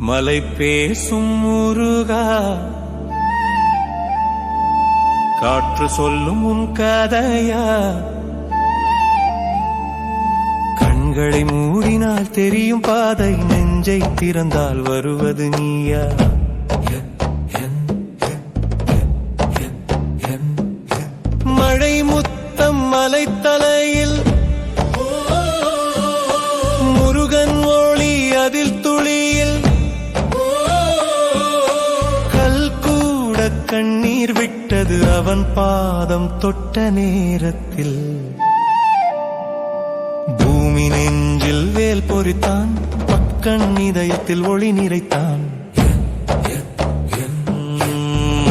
மலை பேசும் முருகா. காற்று சொல்லும் உன் கதையா. கண்களை மூடினால் தெரியும் பாதை நெஞ்சை திறந்தால் வருவது நீயா. மழை முத்தம் மலைத்தலை கண்ணீர் விட்டது அவன் பாதம் தொட்ட நேரத்தில். பூமி நெஞ்சில் வேல் பொறித்தான் பக்கன் இதயத்தில் ஒளி நிறைத்தான்.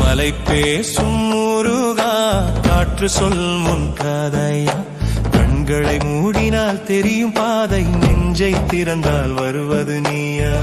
மலை பேசும் முருகா காற்று சொல் முன் கதையா. கண்களை மூடினால் தெரியும் பாதை நெஞ்சை திறந்தால் வருவது நீயா?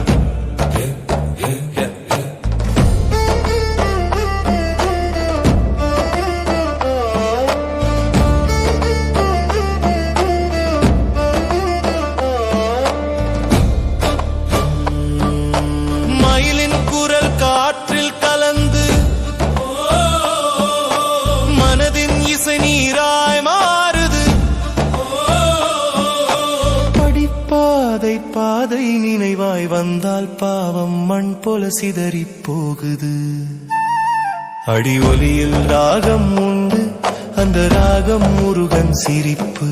பாதை பாதை நினைவாய் வந்தால் பாவம் மண் போல சிதறி போகுது. அடி ஒலியில் ராகம் உண்டு அந்த ராகம் முருகன் சிரிப்பு.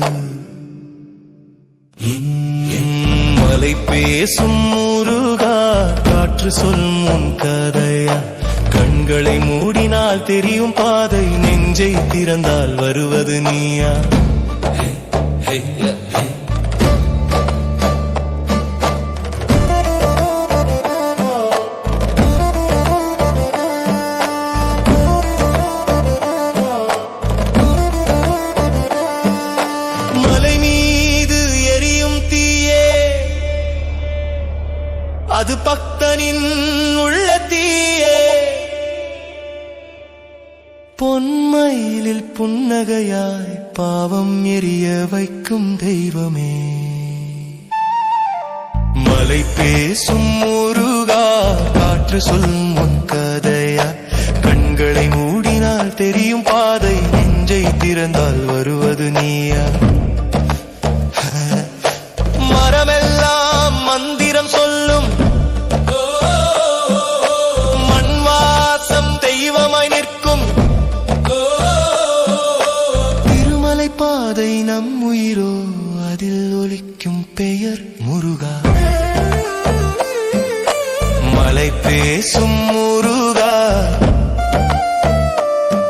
மலை பேசும் முருகா காற்று சொல்லும் உன் கதையா. கண்களை மூடினால் தெரியும் பாதை நெஞ்சை திறந்தால் வருவது நீயா. Yeah. அது பக்தனின் உள்ள தீயே பொன்மயிலில் புன்னகையாய் பாவம் எரிய வைக்கும் தெய்வமே. மலை பேசும் முருகா காற்று சொல்லும் உன் கதையா. கண்களை மூடினால் தெரியும் பாதை நெஞ்சை திறந்தால் பாதை நம் உயிரோ அதில் ஒலிக்கும் பெயர் முருகா. மலை பேசும் முருகா.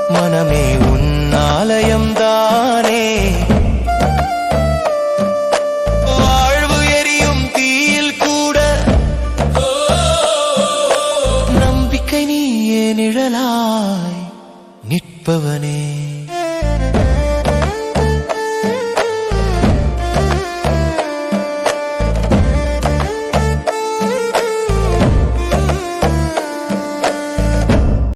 மனமே உன்னாலயம் தானே. வாழ்வு எரியும் தீயில் கூட. நம்பிக்கை நீயே நிழலாய் நிற்பவனே.